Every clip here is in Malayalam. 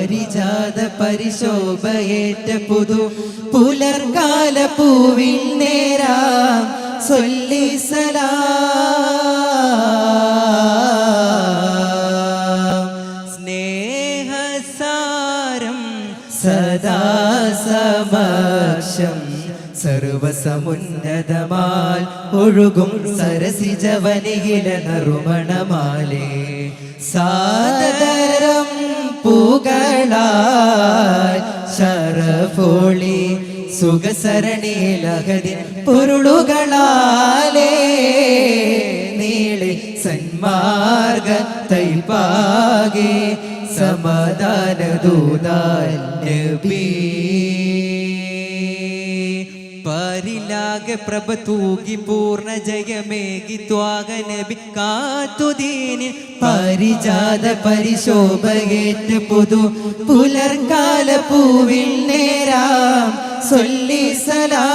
പരിജാത പരിശോഭയേറ്റ പുതു പുലർകാല പൂവിൻ നേരാം സൊല്ലി സലാം. സ്നേഹസാരം സദാ സമക്ഷം സർവസമുന്നതമാൽ ഒഴുകും സരസിജവനികില നറുമണമാലേ സാദരം പൂകളാൽ ശരഫോളി സുഖസരണിയിലകതി പൊരുളുകളാലേ നീളി സന്മാർഗ തൈപ്പാകെ സമാധാന ദൂതാൽ നബി. പരിലാകെ പ്രഭ തൂകി പൂർണ ജയമേകി ത്വാഗനബി കാത്തുദീനി പരിജാത പരിശോഭയേറ്റ പുതു പുലർകാല പൂവിൽ നേരാം. സൊല്ലി സലാ.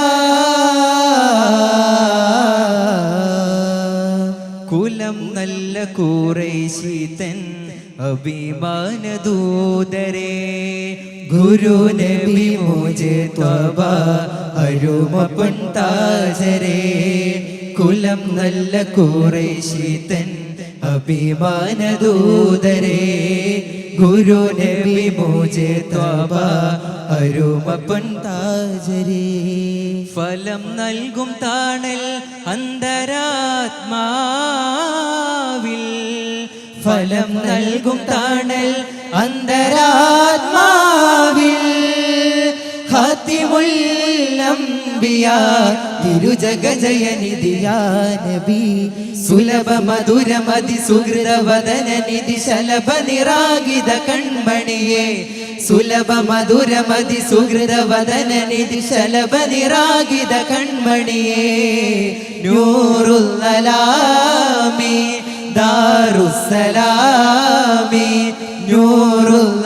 കുലം നല്ല കൂറൈശീതൻ അഭിമാനദൂതരേ ഗുരു നബി മോജ ത്വബ അരുമപ്പൻ താജരേ കുലം നല്ല കൂറൈശീതൻ അഭിമാനദൂതരേ ഗുരു നബി മോജെ ത്വബ അരുമപ്പൻ താജരേ. ഫലം നൽകും താണൽ അന്തരാത്മാവിൽ. ഫലം നൽകും താണൽ അന്തരാത്മാവിൽ. ഖാത്തിമുല്ലംബിയ തിരുജഗജയനിധിയാ നബി. സുലഭ മധുരമതി സുഹൃതവദന നിധി ശലഭ നിരാഗിത കൺമണിയേ. സുലഭ മധുരമതി സുഹൃതവദന നിധി ശലഭ നിരാഗിത കൺമണിയേ. നൂറുല്ലലാമി ദാറുസലാമി നൂറുല്ലലാമി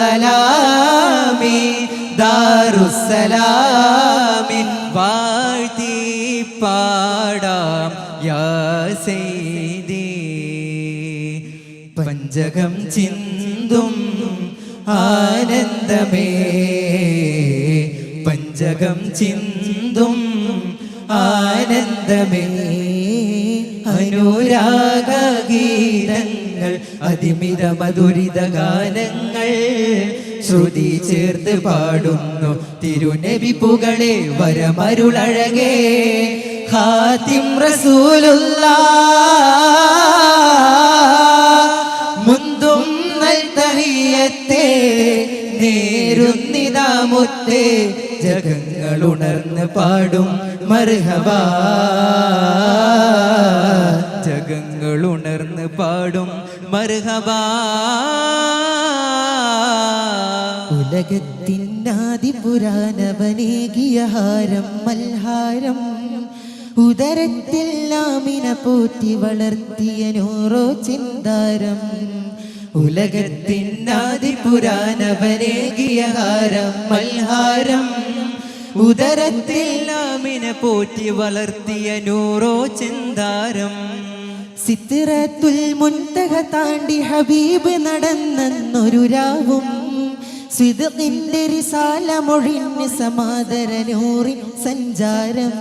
ദാറുസലാമിൻ വാഴ്ത്തി പാടാം യാസൈദി പഞ്ചകം ചിന്തും ആനന്ദമേ. പഞ്ചകം ചിന്തും ആനന്ദമേ. അനുരാഗ ഗീതങ്ങൾ അതിമിത മധുരിത ഗാനങ്ങൾ ശ്രുതി ചേർത്ത് പാടുന്നു. തിരുനബി പുകളെ വരമരുളഴകേ. ഹാത്തിം റസൂലുള്ള മുന്തും നേരുന്നിതാമുത്തെ ജഗങ്ങൾ ഉണർന്ന് പാടും മർഹബാ. ജഗങ്ങൾ ഉണർന്ന് പാടും മർഹബാ. ഹാരം മൽഹാരം. ഉദരത്തിൽ ലാമിന പോറ്റി വളർത്തിയ നൂറോ ചിന്താരം. ഉലകത്തിനാദി പുരാണവനേകിയ ഹാരം മൽഹാരം. ഉദരത്തിൽ ലാമിന പോറ്റി വളർത്തിയ നൂറോ ചിന്താരം. സിത്തിറത്തുൽ മുൻതക താണ്ടി ഹബീബ് നടന്നെന്നൊരു രാവും സ്വിതത്തിന്റെ റിസാല സമാദര സമാദരനൂറിൻ സഞ്ചാരം.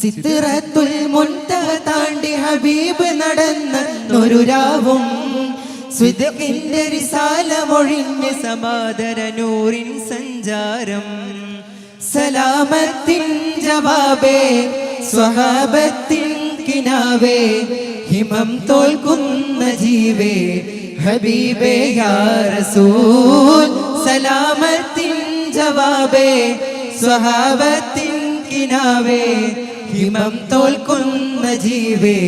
സിത്തിറത്തുൽ മുൻതക താണ്ടി ഹബീബ് നടന്നൊരു രാവും സ്വിതത്തിന്റെ റിസാല സമാദര സമാദരനൂറിൻ സഞ്ചാരം. സലാമത്തിൻ ജവാബേ സ്വഹാബത്തിൻ കിനാവേ ഹിമം തോൽക്കുന്ന ജീവേ ഹബീബേ യാ റസൂൽ. സലാമത്തിൻ ജവാബേ സ്വഹാബത്തിൻ കിനാവേ ഹിമം തോൽക്കുന്ന ജീവേ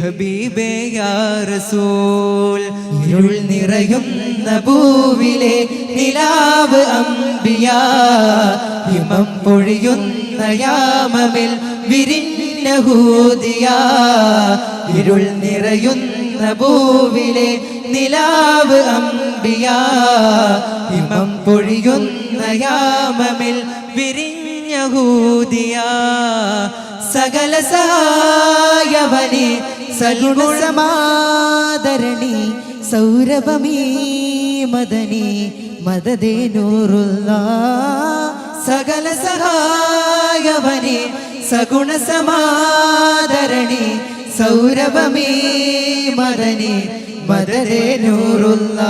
ഹബീബേ യാ റസൂൽ. ഇരുൾ നിറയുന്ന ഭൂവിലെ നിലാവ് അമ്പിയ ഹിമം പൊഴിയുന്ന യാമമിൽ വിരിഞ്ഞ ഹൂദിയാ ഇരുൾ നിറയുന്ന ഭൂവിലെ നിലാവ് അമ്പിയ ഹിമം പൊഴിയുന്ന യാമമിൽ വിരിഞ്ഞ ഹൂദിയ സകല സഹായവനി സൽഗുണമാദരണി സൗരഭമീ മദനി മദദേ നൂറുള്ള സകല സഹായവനി സഗുണ സമാദരണി സൗരഭമീ മദനി. മദദേ നൂറുള്ള.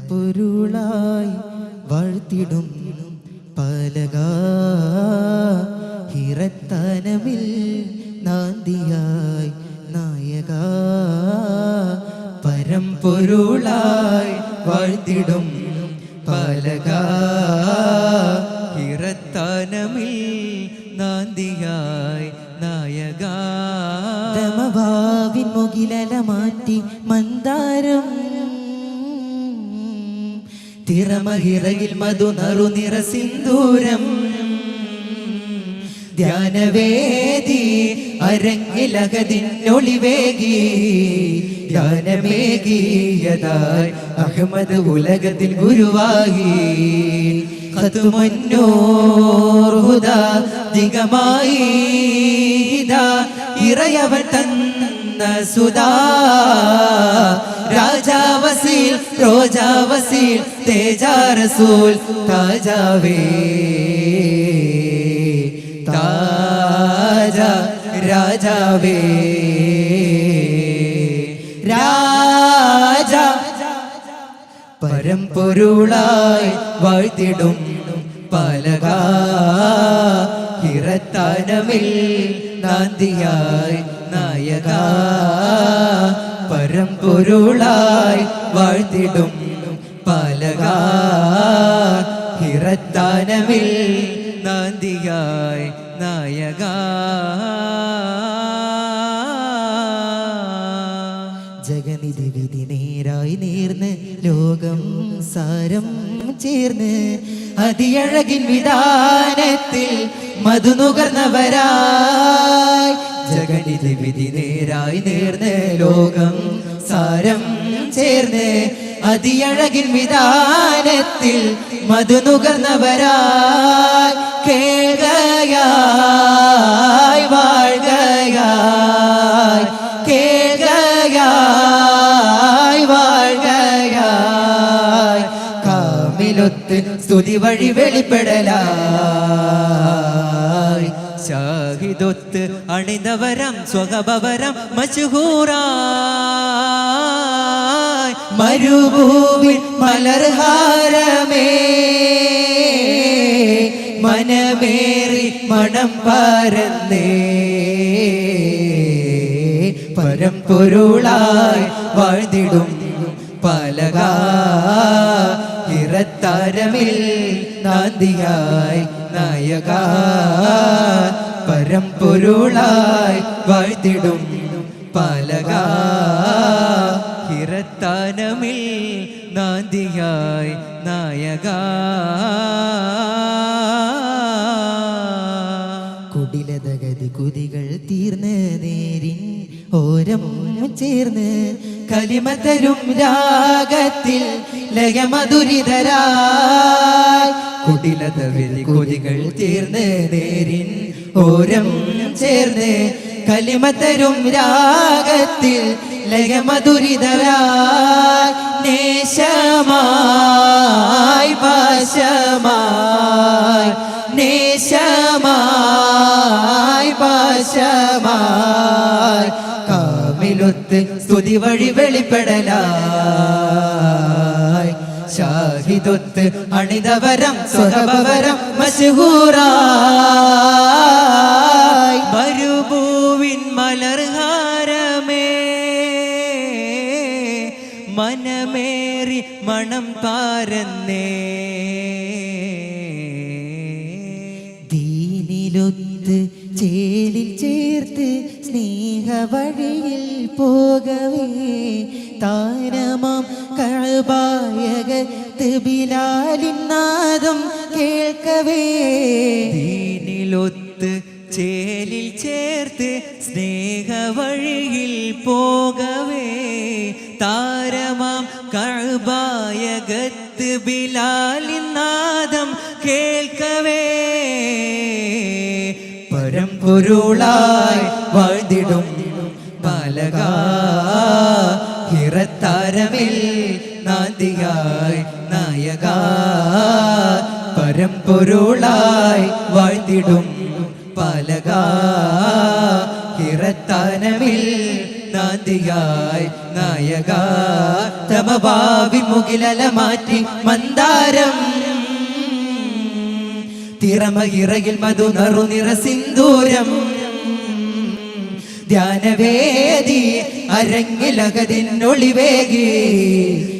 പരമ്പൊരുളായി വാഴ്ത്തിടും പലക ഹിറത്തനമിൽ പരമ്പൊരുളായി വാഴ്ത്തിടും പലക. ഇറത്താനമിൽ നാന്തിയായി നായക. ഭാവി മുകിലല മാറ്റി മന്ദാരം. തിറമഹിറയിൽ മധു നറു നിറ സിന്ദൂരം. ധ്യാനവേദി അരങ്ങിലകതിന്നൊളിവേകി ധ്യാനമേകിയതായി അഹമ്മദ് ഉലകത്തിൽ ഗുരുവായി ഖതുമുന്നൂർ ഹുദാ ദിഗമായി. തന്ന സുധാ രാജാവസീൽ രോജാവസീൽ തേജാ റസൂൽ താജാവേ. താജ രാജാവേ രാജ പരമ്പൊരുളായി വാഴ്ത്തിടും പലക. ഹിറത്താനമിൽ നാന്തിയായി നായക. പരമ്പൊരുളായി വാഴ്ത്തിടും പലക. ഹിറത്താനമിൽ നാന്തിയായി ജഗനിധി വിധി നേരായി നേർന്ന് ലോകം സാരം ചേർന്ന് അതിയഴകിൻ വിധാനത്തിൽ മധുനുകർന്നവരായി ജഗനിധി വിധി നേരായി നേർന്ന് ലോകം സാരം ചേർന്ന് അതിയഴകിൻ വിധാനത്തിൽ മധുനുകർന്നവരായി കേൾകയായി സ്തുതി വഴി വെളിപ്പെടലായി. ഷാഹിദൊത്ത് അണിതവരം സ്വകഭവരം മശുഹൂറായി. മരുഭൂമി മലർഹാരമേ മനമേറി മണം പാരന്നേ. പരമ്പൊരുളായി വാഴ്ന്നിടും പലക. ഇറത്താരമിൽ നാന്തിയായി നായക. പരമ്പൊരുളായി വാഴ്ത്തിടും പലക. ഇറത്താനമിൽ നാന്തിയായി നായക. കുതികൾ തീർന്ന് നേരിൻ ഓരം ചേർന്ന് കലിമതരും രാഗത്തിൽ ലയമധുരിതരായി. കുടിലതവിൽ കുതികൾ തീർന്ന് നേരിൻ ഓരം ചേർന്ന് കലിമതരും രാഗത്തിൽ ലയമധുരിതരായി. നേശമായി പാശമായി പാശമായി കാമിലൊത്ത് സ്തുതി വഴി വെളിപ്പെടലായി. ഷാഹിദൊത്ത് അണിതവരം സ്വരഭവരം മശഹൂറായി. മരുഭൂവിൻ മലർഹാരമേ മനമേറി മണം പാരന്നേ. ചേലിൽ ചേർത്ത് സ്നേഹവഴിയിൽ പോകവേ. താരമാം കഴബായകത്ത് ബിലാലിന്നാദം കേൾക്കവേ. ദീനിലൊത്ത് ചേലിൽ ചേർത്ത് സ്നേഹവഴിയിൽ പോകവേ. താരമാം കഴുപായകത്ത് ബിലാലിന്നാദം കേൾക്കവേ. പരമ്പൊരുളായി വാഴ്ന്നിടും ബാലക ഹിറത്താരമിൽ നാന്തിയായി നായക പരമ്പൊരുളായി വാഴ്ത്തിടും. പാലക ഹിറത്താനമിൽ നാന്തിയായി നായക തമഭാവി മുകിലല മാറ്റി മന്ദാരം തിറമകിറയിൽ മധു നറു നിറ സിന്ദൂരം. ധ്യാനവേദി അരങ്ങിലകതിനൊളിവേകി.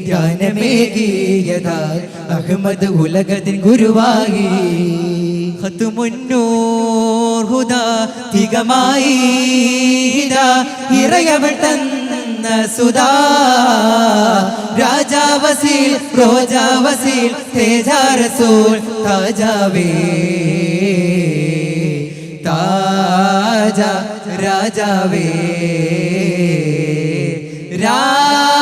ധ്യാനമേകിയതാ അഹമ്മദ് ഉലകതിൻ ഗുരുവായി ഹുദ തികമായി ഇറയവട്ടൻ തന്ന സുധാ. രാജാ വസീൽ റോജാ വസീൽ തേജാ റസൂൽ താജാവേ താജ രാജാവേ രാജ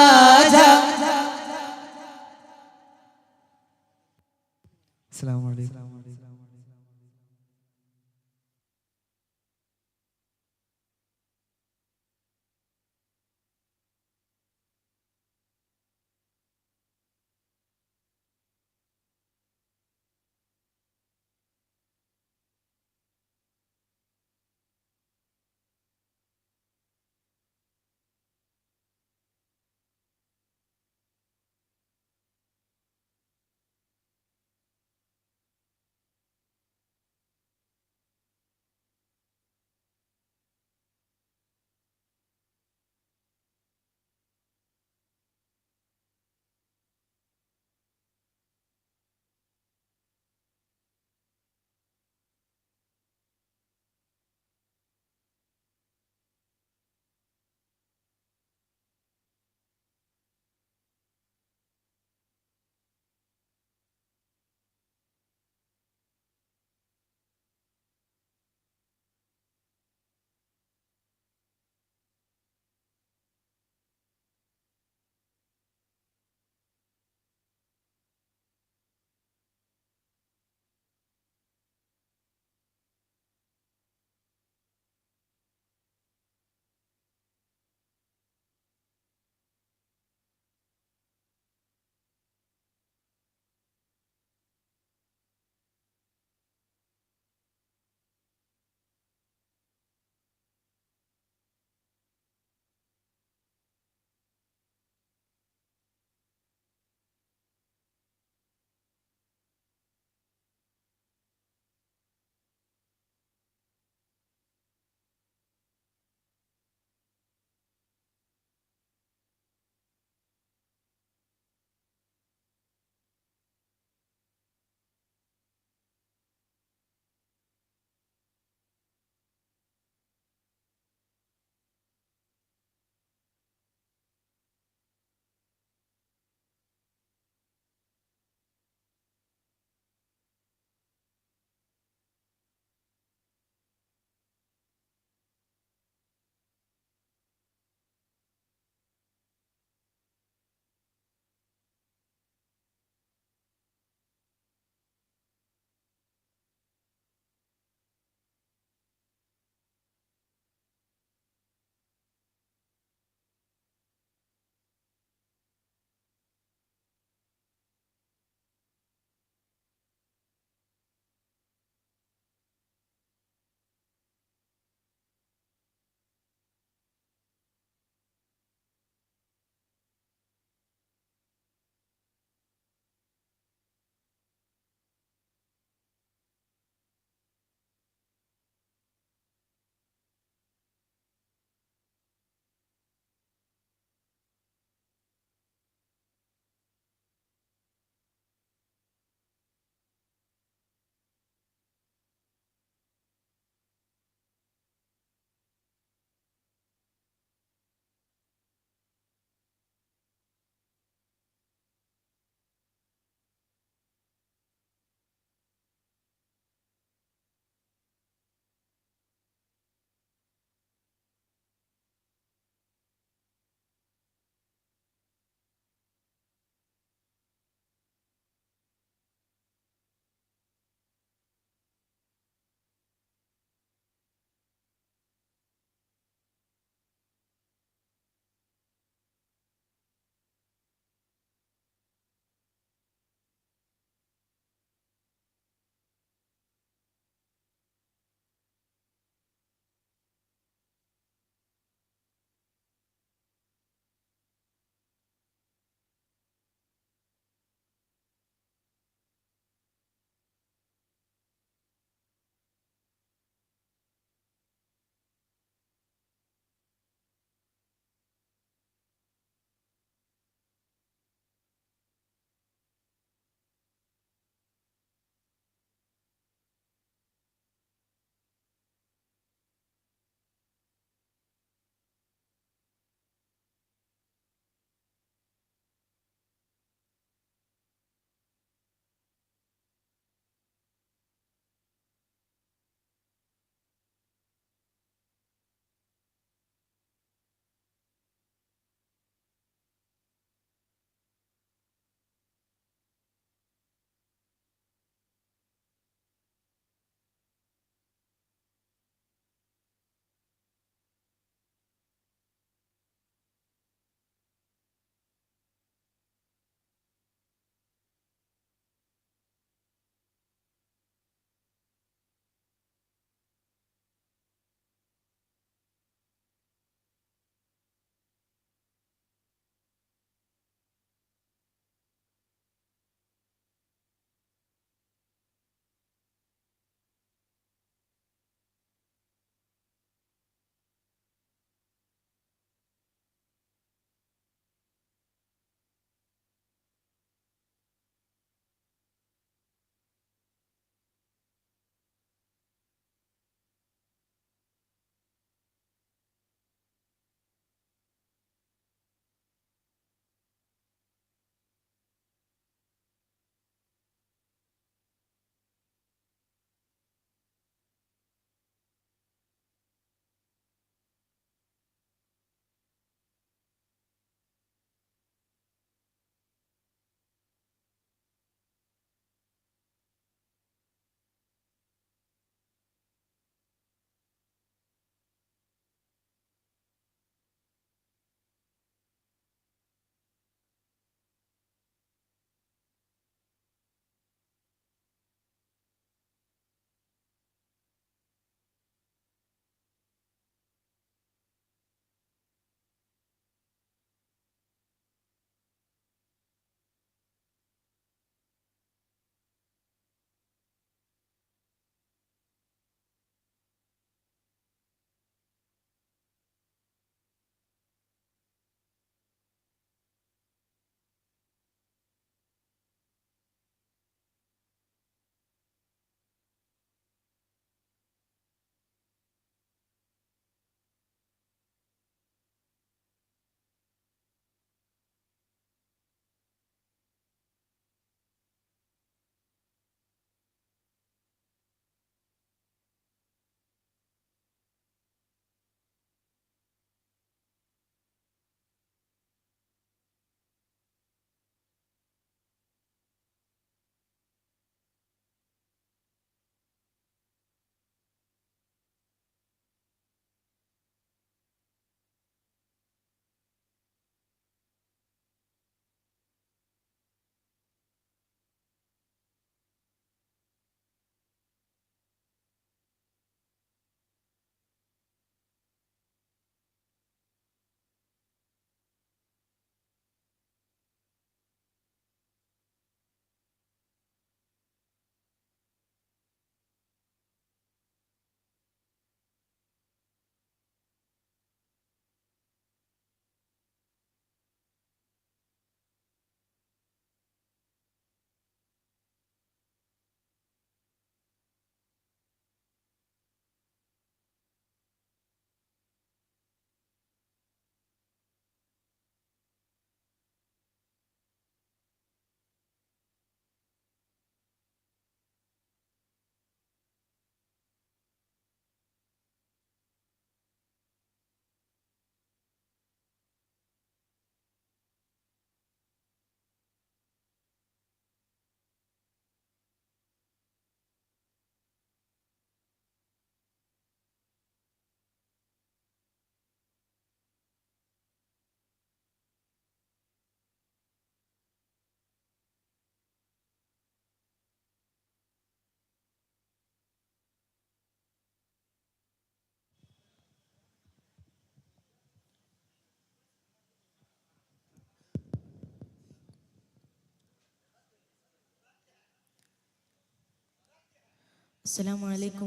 അസ്സാം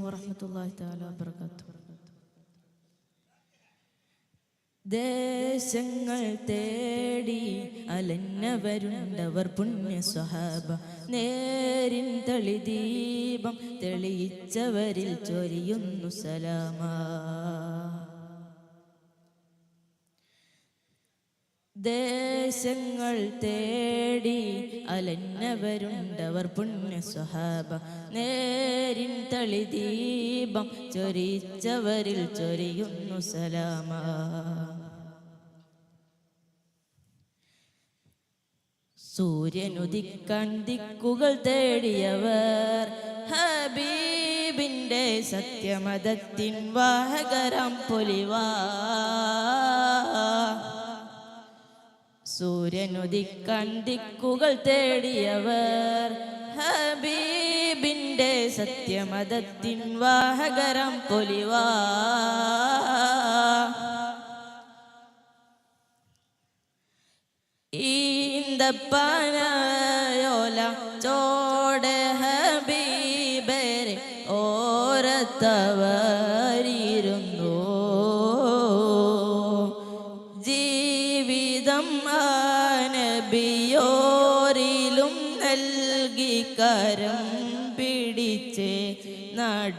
ورحمة الله തആല وبركاته ദേശങ്ങൾ തേടി അലഞ്ഞവരുണ്ടവർ പുണ്യ സ്വഹാബ. നേരിൻ തെളിദീപം തെളിയിച്ചവരിൽ ചൊരിയുന്നു സലാമാ. ദേശങ്ങൾ തേടി അലഞ്ഞവരുണ്ടവർ പുണ്യ സ്വഹാബ നേരിൻ തളി ദീപം ചൊരിച്ചവരിൽ ചൊരിയുന്നു സലാമ. സൂര്യനുദിക്കാൻ ദിക്കുകൾ തേടിയവർ ഹബീബിന്റെ സത്യമതത്തിൻ വാഹകരം പൊലിവാ. സൂര്യനുദിക്കാൻ ദിക്കുകൾ തേടിയവർ. ഹബീബിന്റെ സത്യമതത്തിൻ വാഹകരം പൊലിവാ. ഈന്തപ്പനയോല ചോടെ ഹബീബരെ ഓരത്തവരിരുന്നു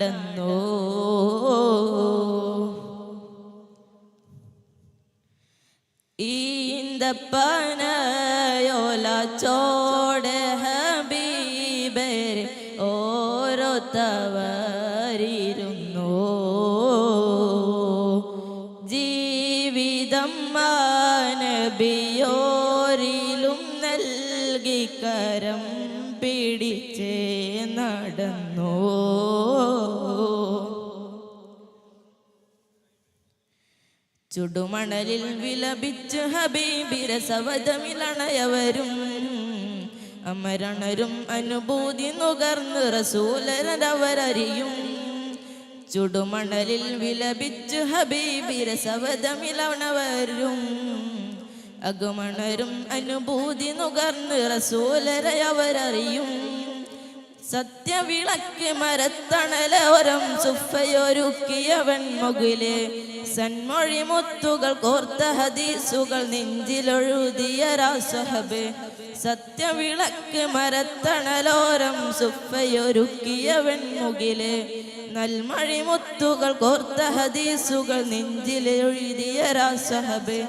നടന്നു ഈന്തപ്പനയോല ചോടെ ഹബീബരെ ഓരോ തവരിരുന്നു. ജീവിതം മാനബിയോരിലും നൽകി കരം പിടിച്ചേ നടന്നു. ചുടുമണലിൽ വിലപിച്ച് ഹബീബിരസവതമിലണയവരും അമരണരും അനുഭൂതി നുകർന്ന് റസൂലരവരറിയും ചുടുമണലിൽ വിലപിച്ച് ഹബീബിരസവതമിളണവരും അകുമണരും അനുഭൂതി നുകർന്ന് റസൂലരവരറിയും സത്യവിളക്ക് മരത്തണലോരം സുഫയൊരുക്കിയവൻ മുകിലെ സന്മൊഴി മുത്തുകൾ കോർത്ത ഹദീസുകൾ നെഞ്ചിലൊഴുതിയ രാസഹബ്. സത്യവിളക്ക് മരത്തണലോരം സുഫയൊരുക്കിയവൻ വെൺമുകിലെ. നൽമഴി മുത്തുകൾ കോർത്ത ഹദീസുകൾ നെഞ്ചിലെഴുതിയ രാസഹബ്.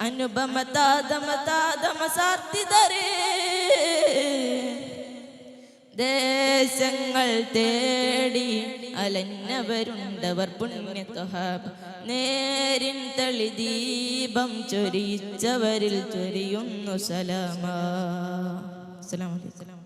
അനുപമ താതമ താതമ സാർത്തിതരേ ദേശങ്ങൾ തേടി അലഞ്ഞവരുണ്ടവർ പുണ്യത്വഹാബ്. നേരിൻ തളി ദീപം ചൊരിച്ചവരിൽ ചൊരിയുന്നു സലാമാ. സലാമലൈക്കും